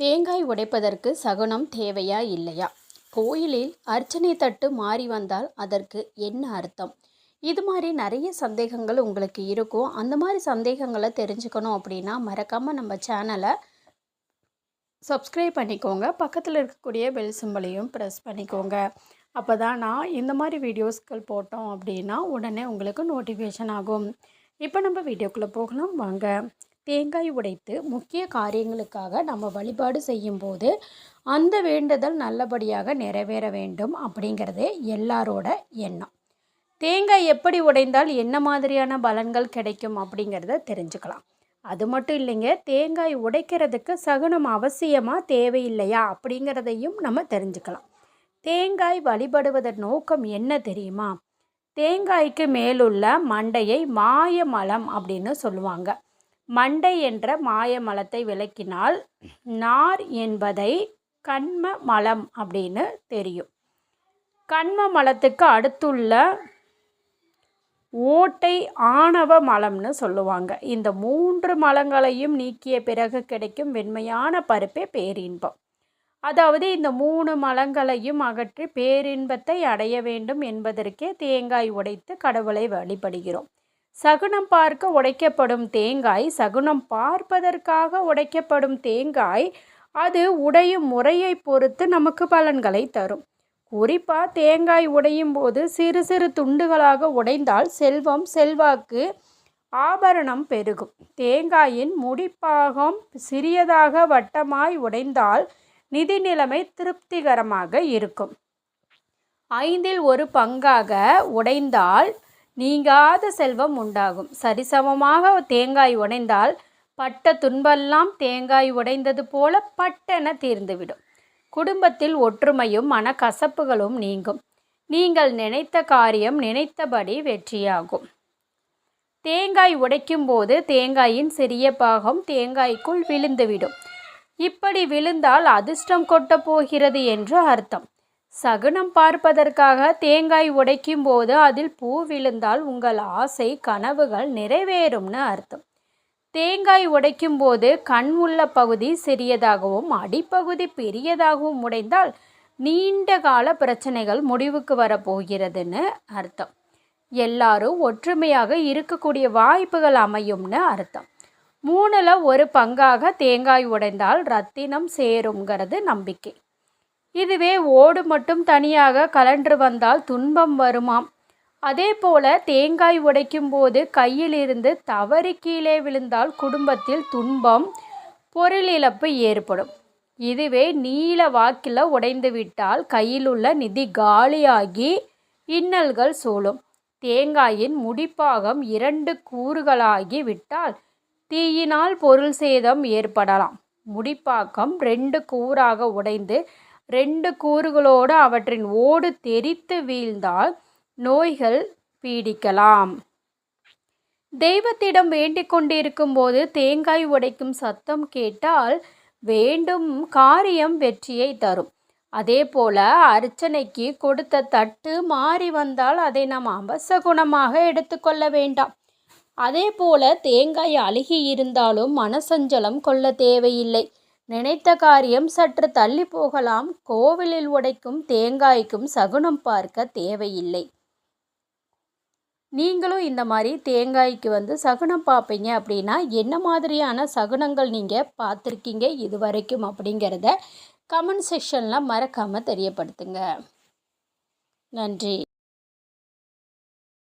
தேங்காய் உடைப்பதற்கு சகுனம் தேவையா இல்லையா? கோயிலில் அர்ச்சனை தட்டு மாறி வந்தால் அதற்கு என்ன அர்த்தம்? இது மாதிரி நிறைய சந்தேகங்கள் உங்களுக்கு இருக்கும். அந்த மாதிரி சந்தேகங்களை தெரிஞ்சுக்கணும் அப்படின்னா மறக்காமல் நம்ம சேனலை சப்ஸ்கிரைப் பண்ணிக்கோங்க. பக்கத்தில் இருக்கக்கூடிய பெல் சிம்பளையும் ப்ரெஸ் பண்ணிக்கோங்க. அப்போ தான் நான் இந்த மாதிரி வீடியோஸ்கள் போட்டோம் அப்படின்னா உடனே உங்களுக்கு நோட்டிஃபிகேஷன் ஆகும். இப்போ நம்ம வீடியோக்குள்ளே போகலாம். வாங்க. தேங்காய் உடைத்து முக்கிய காரியங்களுக்காக நம்ம வழிபாடு செய்யும்போது அந்த வேண்டுதல் நல்லபடியாக நிறைவேற வேண்டும் அப்படிங்கிறதே எல்லாரோட எண்ணம். தேங்காய் எப்படி உடைந்தால் என்ன மாதிரியான பலன்கள் கிடைக்கும் அப்படிங்கிறத தெரிஞ்சுக்கலாம். அது மட்டும் இல்லைங்க தேங்காய் உடைக்கிறதுக்கு சகுனம் அவசியமாக தேவையில்லையா அப்படிங்கிறதையும் நம்ம தெரிஞ்சுக்கலாம். தேங்காய் வழிபடுவதன் நோக்கம் என்ன தெரியுமா? தேங்காய்க்கு மேலுள்ள மண்டையை மாயமலம் அப்படின்னு சொல்லுவாங்க. மண்டை என்ற மாயமலத்தை விளக்கினால் நார் என்பதை கண்ம மலம் அப்படின்னு தெரியும். கண்ம மலத்துக்கு அடுத்துள்ள ஓட்டை ஆணவ மலம்னு சொல்லுவாங்க. இந்த மூன்று மலங்களையும் நீக்கிய பிறகு கிடைக்கும் வெண்மையான பருப்பே பேரின்பம். அதாவது இந்த மூணு மலங்களையும் அகற்றி பேரின்பத்தை அடைய வேண்டும் என்பதற்கே தேங்காய் உடைத்து கடவுளை வழிபடுகிறோம். சகுனம் பார்க்க உடைக்கப்படும் தேங்காய் சகுனம் பார்ப்பதற்காக உடைக்கப்படும் தேங்காய் அது உடையும் முறையை பொறுத்து நமக்கு பலன்களை தரும். குறிப்பாக தேங்காய் உடையும் போது சிறு சிறு துண்டுகளாக உடைந்தால் செல்வம் செல்வாக்கு ஆபரணம் பெருகும். தேங்காயின் முடிப்பாகம் சிறியதாக வட்டமாய் உடைந்தால் நிதி நிலைமை திருப்திகரமாக இருக்கும். ஐந்தில் ஒரு பங்காக உடைந்தால் நீங்காத செல்வம் உண்டாகும். சரிசமமாக தேங்காய் உடைந்தால் பட்ட துன்பெல்லாம் தேங்காய் உடைந்தது போல பட்டென தீர்ந்துவிடும். குடும்பத்தில் ஒற்றுமையும் மனக்கசப்புகளும் நீங்கும். நீங்கள் நினைத்த காரியம் நினைத்தபடி வெற்றியாகும். தேங்காய் உடைக்கும் போது தேங்காயின் சிறிய பாகம் தேங்காய்க்குள் விழுந்துவிடும். இப்படி விழுந்தால் அதிர்ஷ்டம் கொட்ட போகிறது என்று அர்த்தம். சகுனம் பார்ப்பதற்காக தேங்காய் உடைக்கும் போது அதில் பூ விழுந்தால் உங்கள் ஆசை கனவுகள் நிறைவேறும்னு அர்த்தம். தேங்காய் உடைக்கும் போது கண் உள்ள பகுதி சிறியதாகவும் அடிப்பகுதி பெரியதாகவும் உடைந்தால் நீண்ட கால பிரச்சனைகள் முடிவுக்கு வரப்போகிறதுன்னு அர்த்தம். எல்லாரும் ஒற்றுமையாக இருக்கக்கூடிய வாய்ப்புகள் அமையும்னு அர்த்தம். மூணில் ஒரு பங்காக தேங்காய் உடைந்தால் ரத்தினம் சேருங்கிறது நம்பிக்கை. இதுவே ஓடு மட்டும் தனியாக கலன்று வந்தால் துன்பம் வருமாம். அதே போல தேங்காய் உடைக்கும் போது கையிலிருந்து தவறி கீழே விழுந்தால் குடும்பத்தில் துன்பம் பொருள் இழப்பு ஏற்படும். இதுவே நீல வாக்கில் உடைந்து விட்டால் கையில் உள்ள நிதி காலியாகி இன்னல்கள் சூழும். தேங்காயின் முடிப்பாகம் இரண்டு கூறுகளாகி விட்டால் தீயினால் பொருள் சேதம் ஏற்படலாம். முடிப்பாக்கம் ரெண்டு கூறாக உடைந்து ரெண்டு கூறுகளோடு அவற்றின் ஓடு தெரித்து வீழ்ந்தால் நோய்கள் பீடிக்கலாம். தெய்வத்திடம் வேண்டிக் கொண்டிருக்கும் போது தேங்காய் உடைக்கும் சத்தம் கேட்டால் வேண்டும் காரியம் வெற்றியை தரும். அதே போல அர்ச்சனைக்கு கொடுத்த தட்டு மாறி வந்தால் அதை நாம் அபசகுணமாக எடுத்துக்கொள்ள வேண்டாம். அதே போல தேங்காய் அழுகி இருந்தாலும் மனசஞ்சலம் கொள்ள தேவையில்லை. நினைத்த காரியம் சற்று தள்ளி போகலாம். கோவிலில் உடைக்கும் தேங்காய்க்கும் சகுனம் பார்க்க தேவையில்லை. நீங்களும் இந்த மாதிரி தேங்காய்க்கு வந்து சகுனம் பார்ப்பீங்க அப்படின்னா என்ன மாதிரியான சகுனங்கள் நீங்கள் பார்த்துருக்கீங்க இது வரைக்கும் அப்படிங்கிறத கமெண்ட் செக்ஷனில் மறக்காமல் தெரியப்படுத்துங்க. நன்றி.